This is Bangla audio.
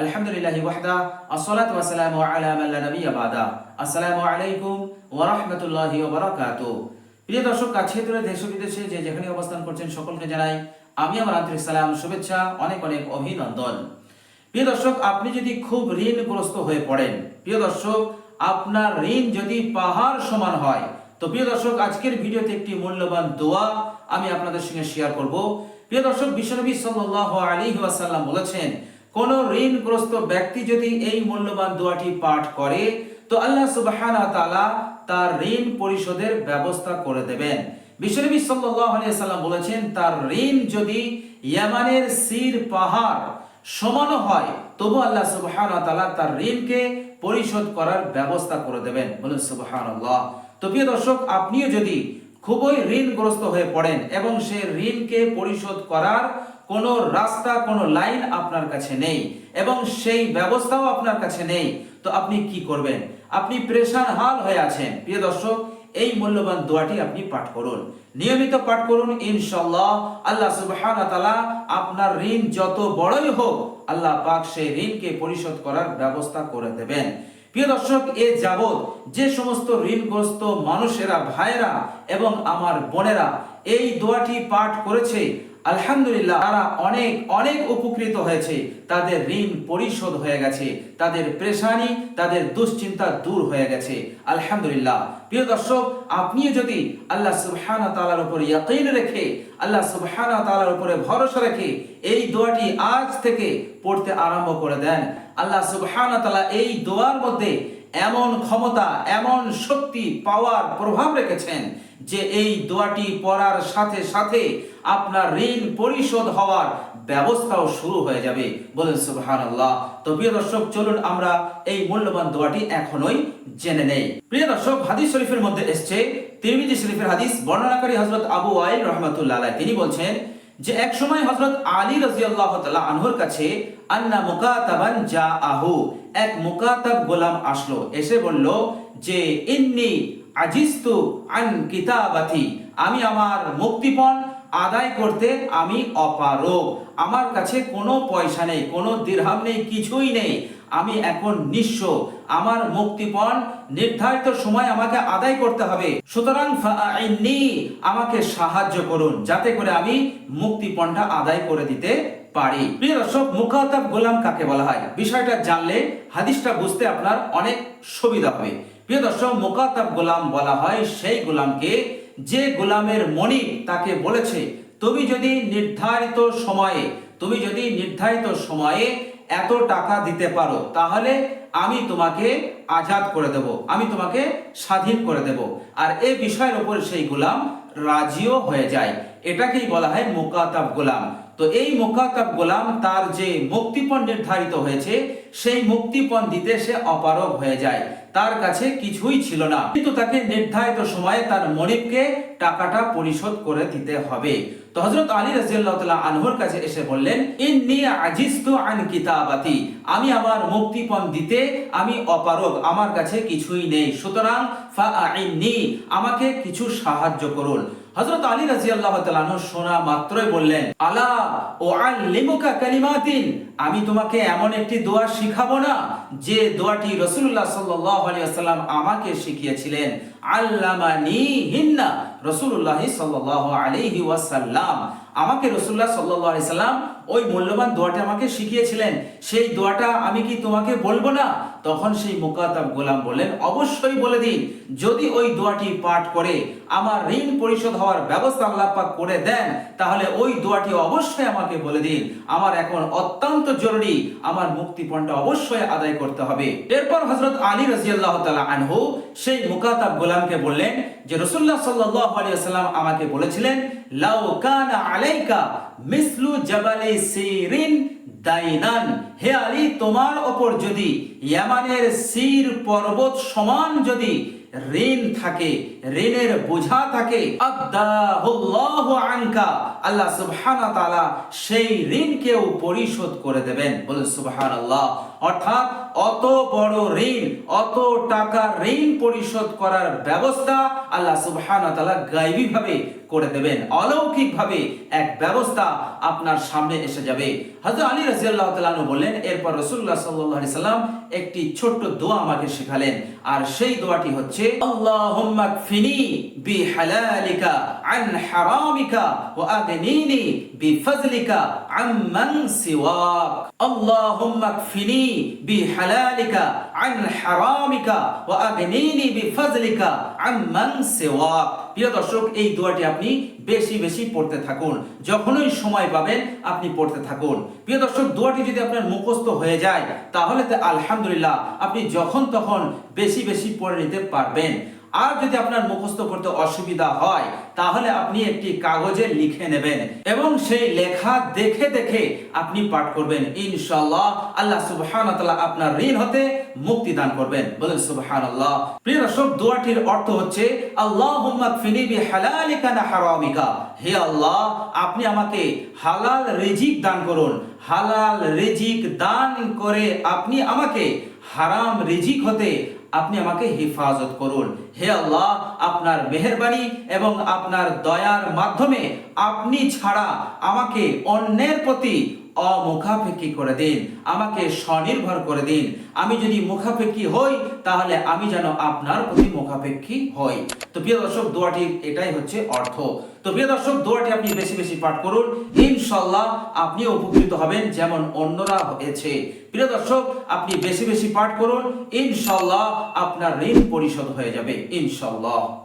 আলহামদুলিল্লাহি ওয়াহদা, আসসালাতু ওয়াসসালামু আলা মান লা নাবিয়্যা বাদা। আসসালামু আলাইকুম ওয়া রাহমাতুল্লাহি ওয়া বারাকাতুহু প্রিয় দর্শক, কাছে দূরে দেশ বিদেশে যে যেখানে অবস্থান করছেন সকলকে জানাই আমি আমার আন্তরিক সালাম, শুভেচ্ছা, অনেক অনেক অভিনন্দন। প্রিয় দর্শক, আপনি যদি খুব ঋণগ্রস্ত হয়ে পড়েন, প্রিয় দর্শক, আপনার ঋণ যদি পাহাড় সমান হয়, তো প্রিয় দর্শক, আজকের ভিডিওতে একটি মূল্যবান দোয়া আমি আপনাদের সঙ্গে শেয়ার করব। প্রিয় দর্শক, বিশ্বনবী সাল্লাল্লাহু আলাইহি ওয়াসাল্লাম বলেছেন কোন ঋণগ্রস্ত ব্যক্তি যদি এই মূল্যবান দোয়াটি পাঠ করে, তো আল্লাহ সুবহানাহু ওয়া তাআলা তার ঋণ পরিশোধের ব্যবস্থা করে দেবেন। বিশ্বনবী সাল্লাম বলেছেন, তার ঋণ যদি ইয়ামানের সির পাহাড় সমানও হয় তবু আল্লাহ সুবহান তাআলা তার ঋণকে পরিশোধ করার ব্যবস্থা করে দেবেন। বলুন সুবহানাল্লাহ। তো প্রিয় দর্শক, আপনিও যদি খুবই ঋণগ্রস্ত হয়ে পড়েন এবং সে ঋণকে পরিশোধ করার কোনো রাস্তা, কোনো লাইন আপনার কাছে নেই এবং সেই ব্যবস্থাও আপনার কাছে নেই, তো আপনি কি করবেন? আপনি প্রেশান হাল হয়ে আছেন। প্রিয় দর্শক, এই মূল্যবান দোয়াটি আপনি পাঠ করুন। নিয়মিত পাঠ করুন ইনশাল্লাহ আল্লাহ সুবহান আপনার ঋণ যত বড়ই হোক, আল্লাহ পাক সেই ঋণকে পরিশোধ করার ব্যবস্থা করে দেবেন। প্রিয় দর্শক, এ যাবৎ যে সমস্ত ঋণগ্রস্ত মানুষেরা ভাইরা এবং আমার বোনেরা এই দোয়াটি পাঠ করেছে আলহামদুলিল্লাহ, তারা অনেক অনেক উপকৃত হয়েছে। তাদের ঋণ পরিশোধ হয়ে গেছে। তাদের প্রেশানি, তাদের দুশ্চিন্তা দূর হয়ে গেছে। আলহামদুলিল্লাহ। প্রিয় দর্শক আপনিও যদি আল্লাহ সুবহানাহু তাআলার উপর ইয়াকিন রেখে, আল্লাহ সুবহানাহু তালার উপরে ভরসা রেখে এই দোয়াটি আজ থেকে পড়তে আরম্ভ করে দেন, আল্লাহ সুবহানাহু তাআলা এই দোয়ার মধ্যে এমন ক্ষমতা, এমন শক্তি পাওয়ার প্রভাব রেখেছেন যে এই দোয়াটি পড়ার সাথে সাথে আপনার ঋণ পরিশোধ হওয়ার ব্যবস্থাও শুরু হয়ে যাবে। বলেন সুবহান আল্লাহ তো প্রিয় দর্শক, চলুন আমরা এই মূল্যবান দোয়াটি এখনোই জেনে নেই। প্রিয় দর্শক, হাদিস শরীফের মধ্যে এসছে, তিরমিজি শরীফের হাদিস বর্ণনাকারী হযরত আবু ওয়াইল রাহমাতুল্লাহ তিনি বলছেন যে এক সময় হযরত আলী রাদিয়াল্লাহু তাআলা আনহুর কাছে, আন্না মুকাতাবান যা আহু এক মুকাতাব গোলাম আসলো, এসে বলল, যে ইন্নি আজিস্তু আন কিতাবাতি, আমি আমার মুক্তিপণ আদায় করতে আমি অপারগ। আমার কাছে কোনো পয়সা নেই, কোনো দিরহাম নেই, কিছুই নেই। আমি এখন নিঃস্ব। আমার মুক্তিপণ নির্ধারিত সময় আমাকে আদায় করতে হবে। সুতরাং আমাকে সাহায্য করুন, যাতে করে আমি মুক্তিপণটা আদায় করে দিতে পারি। প্রিয় দর্শক মুকাতাব গোলাম কাকে বলা হয়? বিষয়টা জানলে হাদিসটা বুঝতে আপনার অনেক সুবিধা হবে। প্রিয় দর্শক মুকাতাব গোলাম বলা হয় সেই গোলামকে যে গোলামের মনিব তাকে বলেছে, তুমি যদি নির্ধারিত সময়ে, তুমি যদি নির্ধারিত সময়ে এত টাকা দিতে পারো, তাহলে আমি তোমাকে আজাদ করে দেব, আমি তোমাকে স্বাধীন করে দেব। আর এই বিষয়ের উপর সেই গোলাম রাজিও হয়ে যায়। এটাকেই বলা হয় মোকাতাব গোলাম। তো এই মোকাতাব গোলাম তার যে মুক্তিপণ নির্ধারিত হয়েছে, সেই মুক্তিপণ দিতে সে অপারগ হয়ে যায়। তার কাছে কিছুই ছিল না। কিন্তু তাকে নির্ধারিত সময়ে তার মনিবকে টাকাটা পরিশোধ করে দিতে হবে। তো হযরত আলী রাদিয়াল্লাহু তাআলা আনহুর কাছে এসে বললেন, ইন্নী আজিস্তু আন কিতাবাতি, আমি আমার মুক্তিপণ দিতে আমি অপারগ, আমার কাছে কিছুই নেই। সুতরাং ফাআইন্নি আমাকে কিছু সাহায্য করুন। হযরত আলী রাদিয়াল্লাহু তাআলা আনহু শোনা মাত্রই বললেন, আলা ও আল্লিমুকা কালিমাতিন, আমি তোমাকে এমন একটি দোয়া শিখাবো না যে দোয়াটি আলাইহি ওয়াসাল্লাম আমাকে শিখিয়েছিলেন, আল্লামানি হিন্না, রাসূলুল্লাহ সাল্লাল্লাহু আলাইহি ওয়াসাল্লাম। আমাকে রাসূলুল্লাহ সাল্লাল্লাহু আলাইহি সাল্লাম ওই মূল্যবান দোয়াটা আমাকে শিখিয়েছিলেন। সেই দোয়াটা আমি কি তোমাকে বলব না? তখন সেই মুকাতাব গোলাম বললেন, অবশ্যই বলে দিন। যদি ওই দোয়াটি পাঠ করে আমার ঋণ পরিশোধ হওয়ার ব্যবস্থা আল্লাহ পাক করে দেন, তাহলে ওই দোয়াটি অবশ্যই আমাকে বলে দিন। আমার এখন অত্যন্ত জরুরি, আমার মুক্তিপণটা অবশ্যই আদায় করতে হবে। এরপর হজরত আলী রাজিয়াল্লাহ তালা আনহু সেই মুকাতাব গোলামকে বললেন যে রসুল্লাহ সাল্লাহ আলিয়াল্লাম আমাকে বলেছিলেন আলাইকা মিসলু সিরিন দাইনান। হে আলী, তোমার ওপর যদি ইয়ামানের সির পর্বত সমান যদি ঋণ থাকে, ঋণের বোঝা থাকে। আনকা, আল্লাহ সুবহানাহু তাআলা সেই ঋণকেও পরিশোধ করে দেবেন। বলে সুবহানাল্লাহ। অর্থাৎ অত বড় ঋণ, অত টাকা ঋণ পরিশোধ করার ব্যবস্থা আল্লাহ সুবহানাহু তাআলা গায়বী করে দেবেন। অলৌকিক ভাবে এক ব্যবস্থা আপনার সামনে এসে যাবে। হযরত আলী রাদিয়াল্লাহু তাআলা বললেন, এরপর রাসূলুল্লাহ সাল্লাল্লাহু সাল্লাম একটি ছোট্ট দোয়া আমাকে শেখালেন। আর সেই দোয়াটি হচ্ছে আল্লাহুম্মা কফিনি বিহালালিকা আন হারামিকা ওয়া আগনিনি বিফজলিকা আম্মান সিওয়াক আল্লাহুম্মা কফিনি বিহালালিকা আন হারামিকা ওয়া আগনিনি বিফজলিকা আম্মান সিওয়াক প্রিয় দর্শক, এই দোয়াটি আপনি বেশি বেশি পড়তে থাকুন। যখনই সময় পাবেন, আপনি পড়তে থাকুন। প্রিয় দর্শক, দোয়াটি যদি আপনার মুখস্থ হয়ে যায়, তাহলে তো আলহামদুলিল্লাহ, আপনি যখন তখন বেশি বেশি পড়ে নিতে পারবেন। আর যদি আপনার মুখস্থ করতে অসুবিধা হয়, তাহলে আপনি একটি কাগজে লিখে নেবেন এবং সেই লেখা দেখে দেখে আপনি পাঠ করবেন। ইনশাআল্লাহ আল্লাহ সুবহানাহু ওয়া আপনার ঋণ হতে মুক্তি দান করবেন। বলেন সুবহানাল্লাহ। প্রিয় দর্শক, দোয়াটির অর্থ হচ্ছে না হারামিকা। হে আল্লাহ, আপনি আমাকে হালাল রিজিক দান করুন। হালাল রিজিক দান করে আপনি আমাকে হারাম রিজিক হতে আপনি আমাকে হেফাজত করুন। হে আল্লাহ, আপনার মেহরবানি এবং আপনার দয়ার মাধ্যমে আপনি ছাড়া আমাকে অন্যের প্রতি অমুখাপেক্ষী করে দিন। আমাকে স্বনির্ভর করে দিন। আমি যদি মুখাপেক্ষী হই, তাহলে আমি যেন আপনার প্রতি মুখাপেক্ষী হই। তো প্রিয় দর্শক, দোয়াটির এটাই হচ্ছে অর্থ। তো প্রিয় দর্শক, দোয়াটি আপনি বেশি বেশি পাঠ করুন। ইনশাল্লাহ আপনি উপকৃত হবেন যেমন অন্যরা হয়েছে। প্রিয় দর্শক, আপনি বেশি বেশি পাঠ করুন। ইনশাল্লাহ আপনার ঋণ পরিশোধ হয়ে যাবে। ইনশাল্লাহ